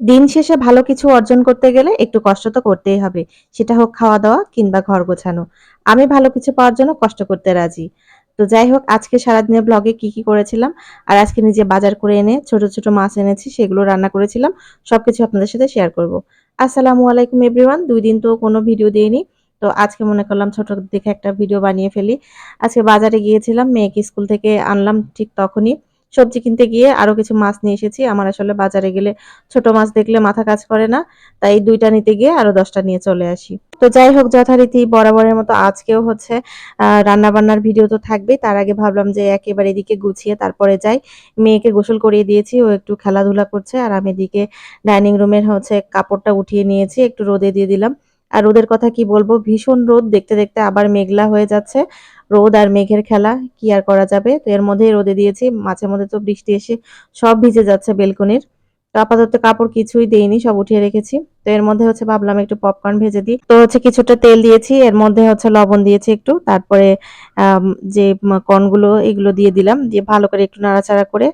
দিন শেষে ভালো কিছু অর্জন করতে গেলে একটু কষ্ট তো করতেই হবে। সেটা হোক খাওয়া-দাওয়া কিংবা ঘর গোছানো। আমি ভালো কিছু পাওয়ার জন্য কষ্ট করতে রাজি। তো যাই হোক আজকে সারাদিনের ব্লগে কি, কি করেছিলাম আর আজকে নিজে বাজার করে এনে ছোট, ছোট মাছ এনেছি সেগুলো রান্না করেছিলাম। সবকিছু আপনাদের সাথে শেয়ার করব। আসসালামু আলাইকুম এভরিওয়ান। দুই দিন তো কোনো ভিডিও দিইনি তো আজকে মনে করলাম ছোট দেখে একটা ভিডিও বানিয়ে ফেলি। আজকে বাজারে গিয়েছিলাম, মেয়েকে স্কুল থেকে আনলাম ঠিক তখনই। সবজি কিনতে গিয়ে আরও কিছু মাছ নিয়ে এসেছি। আমার আসলে বাজারে গেলে ছোট মাছ দেখলে মাথা কাজ করে না। তাই দুইটা নিতে গিয়ে আরও দশটা নিয়ে চলে আসি। তো যাই হোক, যথারীতি বরাবরের মতো আজকেও হচ্ছে রান্নাবান্নার ভিডিও তো থাকবেই। তার আগে ভাবলাম যে একেবারে এদিকে গুছিয়ে তারপরে যাই। মেয়েকে গোসল করিয়ে দিয়েছি। ও একটু খেলাধুলা করছে। আর আমি এদিকে ডাইনিং রুমের হচ্ছে কাপড়টা উঠিয়ে নিয়েছি। একটু রোদে দিয়ে দিলাম। আর রোদের কথা কি বলব ভীষণ রোদ দেখতে, দেখতে আবার মেঘলা হয়ে যাচ্ছে। রোদ আর মেঘের খেলা কি আর করা যাবে। তো এর মধ্যেই রোদে দিয়েছি। মাঝে মধ্যে তো বৃষ্টি এসে সব ভিজে যাচ্ছে বেলকনির। তো আপাতত কাপড় কিছুই দেইনি সব উঠিয়ে রেখেছি। তো এর মধ্যে হচ্ছে ভাবলাম একটু পপকর্ন ভেজে দিই। তো হচ্ছে কিছুটা তেল দিয়েছি। এর মধ্যে হচ্ছে লবণ দিয়েছি একটু। তারপরে যে কর্নগুলো এগুলো দিয়ে দিলাম। দিয়ে ভালো করে একটু নাড়াচাড়া করে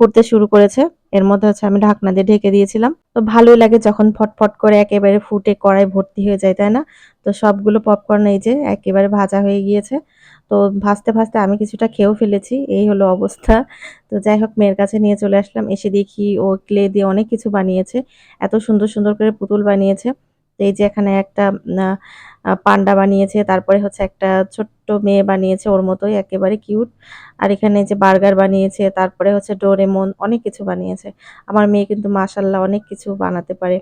ফুটতে শুরু করেছে। এর মধ্যে হচ্ছে আমি ঢাকনা দিয়ে ঢেকে দিয়েছিলাম। তো ভালোই লাগে যখন ফটফট করে একেবারে ফুটে কড়াই ভর্তি হয়ে যায়, তাই না? তো সবগুলো পপকর্ন এই যে একেবারে ভাজা হয়ে গিয়েছে। তো ভাজতে, ভাজতে আমি কিছুটা খেয়েও ফেলেছি। এই হলো অবস্থা। তো যাই হোক মেয়ের কাছে নিয়ে চলে আসলাম। এসে দেখি ও ক্লে দিয়ে অনেক কিছু বানিয়েছে। এত সুন্দর, সুন্দর করে পুতুল বানিয়েছে। এই যে এখানে একটা পান্ডা বানিয়েছে। তারপরে হচ্ছে একটা ছোট্ট মেয়ে বানিয়েছে ওর মতোই একেবারে কিউট। আর এখানে যে বার্গার বানিয়েছে, তারপরে হচ্ছে ডোরেমন অনেক কিছু বানিয়েছে। আমার মেয়ে কিন্তু মাশাআল্লাহ অনেক কিছু বানাতে পারে।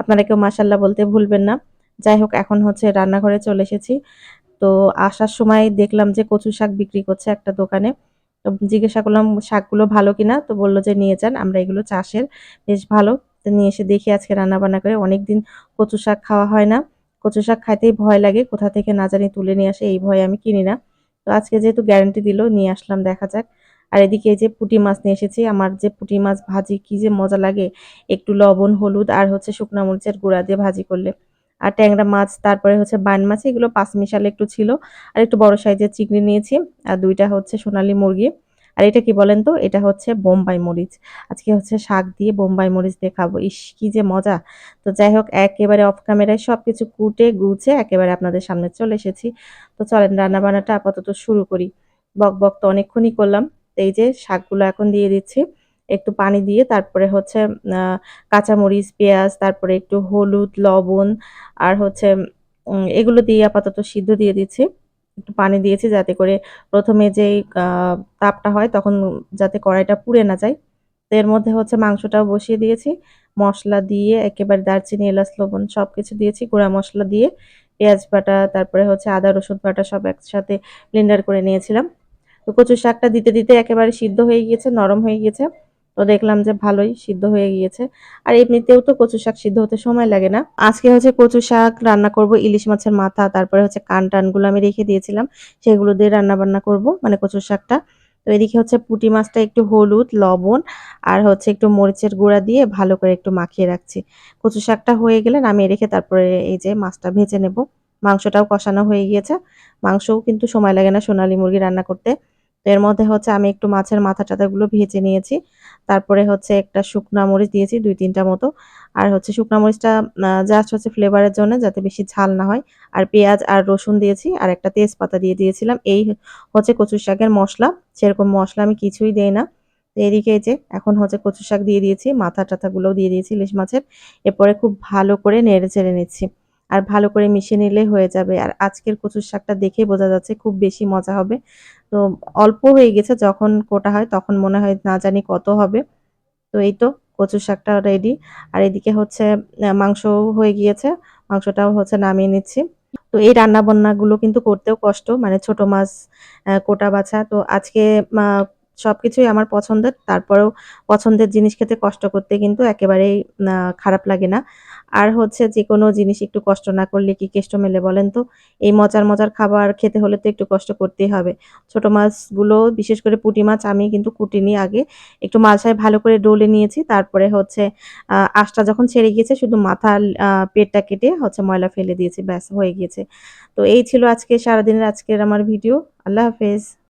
আপনারা কেউ মাশাআল্লাহ বলতে ভুলবেন না। যাই হোক এখন হচ্ছে রান্নাঘরে চলে এসেছি। তো আসার সময় দেখলাম যে কচু শাক বিক্রি করছে একটা দোকানে। জিজ্ঞাসা করলাম শাকগুলো ভালো কিনা? তো বলল যে নিয়ে যান। আমরা এগুলো চাষের, বেশ ভালো। নিয়ে এসে দেখি আজকে রান্নাবান্না করে অনেকদিন কচু শাক খাওয়া হয় না। কচু শাক খাইতেই ভয় লাগে। কোথা থেকে না জানি তুলে নিয়ে আসে এই ভয়ে আমি কিনি না। তো আজকে যেহেতু গ্যারান্টি দিল নিয়ে আসলাম দেখা যাক। আর এদিকে এই যে পুঁটি মাছ নিয়ে এসেছি। আমার যে পুঁটি মাছ ভাজি কি যে মজা লাগে। একটু লবণ, হলুদ আর হচ্ছে শুকনো মরিচের গুঁড়া দিয়ে ভাজি করলে। আর ট্যাংরা মাছ, তারপরে হচ্ছে বান মাছ এগুলো পাঁচ মিশালে একটু ছিল। আর একটু বড় সাইজের চিংড়ি নিয়েছি। আর দুইটা হচ্ছে সোনালি মুরগি। আর এটা কি বলেন তো? এটা হচ্ছে বোম্বাই মরিচ। আজকে হচ্ছে শাক দিয়ে বোম্বাই মরিচ দিয়ে খাব। ইস! কি যে মজা! তো যাই হোক একেবারে অফ ক্যামেরায় সব কিছু কুটে গুছে একেবারে আপনাদের সামনে চলে এসেছি। তো চলেন রান্নাবান্নাটা আপাতত শুরু করি। বক বক তো অনেকক্ষণই করলাম। এই যে শাকগুলো এখন দিয়ে দিচ্ছি। একটু পানি দিয়ে তারপরে হচ্ছে কাঁচামরিচ, পেঁয়াজ, তারপরে একটু হলুদ, লবণ আর হচ্ছে এগুলো দিয়ে আপাতত সিদ্ধ দিয়ে দিচ্ছি। একটু পানি দিয়েছি যাতে করে ১ম এ যেই তাপটা হয় তখন যাতে কড়াইটা পুড়ে না যায়। তো এর মধ্যে হচ্ছে মাংসটাও বসিয়ে দিয়েছি। মশলা দিয়ে একেবারে দারচিনি, এলাচ, লবণ সব কিছু দিয়েছি। গুঁড়া মশলা দিয়ে পেঁয়াজ বাটা, তারপরে হচ্ছে আদা রসুন বাটা সব একসাথে ব্লেন্ডার করে নিয়েছিলাম। তো কচু শাকটা দিতে, দিতে একেবারে সিদ্ধ হয়ে গিয়েছে, নরম হয়ে গিয়েছে। তো দেখলাম যে ভালোই সিদ্ধ হয়ে গিয়েছে। আর এমনিতেও তো কচু শাক সিদ্ধ হতে সময় লাগে না। আজকে হচ্ছে কচু শাক রান্না করব, ইলিশ মাছের মাথা, তারপরে হচ্ছে কান-টানগুলো আমি রেখে দিয়েছিলাম। সেগুলো দিয়ে রান্না-বান্না করব, মানে কচু শাকটা। তো এদিকে হচ্ছে পুঁটি মাছটা একটু হলুদ, লবণ আর হচ্ছে একটু মরিচের গুঁড়া দিয়ে ভালো করে একটু মাখিয়ে রাখছি। কচু শাকটা হয়ে গেলে নামিয়ে রেখে তারপরে এই যে মাছটা ভেজে নেব। মাংসটাও কষানো হয়ে গিয়েছে। মাংসও কিন্তু সময় লাগে না সোনালি মুরগি রান্না করতে। তো এর মধ্যে হচ্ছে আমি একটু মাছের মাথা-টাথাগুলো ভেজে নিয়েছি। তারপরে হচ্ছে একটা শুকনা মরিচ দিয়েছি, দুই তিনটা মতো। আর হচ্ছে শুকনা মরিচটা জাস্ট হচ্ছে ফ্লেভারের জন্য যাতে বেশি ঝাল না হয়। আর পেঁয়াজ আর রসুন দিয়েছি আর একটা তেজপাতা দিয়ে দিয়েছিলাম। এই হচ্ছে কচু শাকের মশলা সেরকম মশলা আমি কিছুই দেই না। এদিকে যে, এখন হচ্ছে কচু শাক দিয়ে দিয়েছি। মাথা-টাথাগুলোও দিয়ে দিয়েছি ইলিশ মাছের। এরপরে খুব ভালো করে নেড়ে-চেড়ে নিচ্ছি। আর ভালো করে মিশিয়ে নিলেই হয়ে যাবে। আর আজকের কচুর শাকটা দেখেই বোঝা যাচ্ছে খুব বেশি মজা হবে। তো অল্প হয়ে গেছে, যখন কোটা হয় তখন মনে হয় না জানি কত হবে। তো এই তো কচু শাকটা রেডি। আর এদিকে হচ্ছে আ মাংসও হয়ে গিয়েছে। মাংসটাও হচ্ছে নামিয়ে নিচ্ছি। তো এই রান্না-বান্নাগুলো কিন্তু করতেও কষ্ট। মানে ছোট মাছ কোটা বাছা। তো আজকে মা সবকিছুই আমার পছন্দের। তারপরেও পছন্দের জিনিস খেতে কষ্ট করতে কিন্তু একেবারেই খারাপ লাগে না। আর হচ্ছে যে কোনো জিনিস একটু কষ্ট না করলে কি কেষ্ট মেলে বলেন তো? এই মজার, মজার খাবার খেতে হলে তো একটু কষ্ট করতেই হবে। ছোট মাছগুলো বিশেষ করে পুঁটি মাছ আমি কিন্তু কুটিনি আগে। একটু মাঝায় ভালো করে ডলে নিয়েছি। তারপরে হচ্ছে আঁশটা যখন ছেড়ে গিয়েছে শুধু মাথা আ পেটটা কেটে হচ্ছে ময়লা ফেলে দিয়েছি। ব্যাস হয়ে গিয়েছে। তো এই ছিল আজকে সারাদিনের আজকের আমার ভিডিও। আল্লাহ হাফেজ।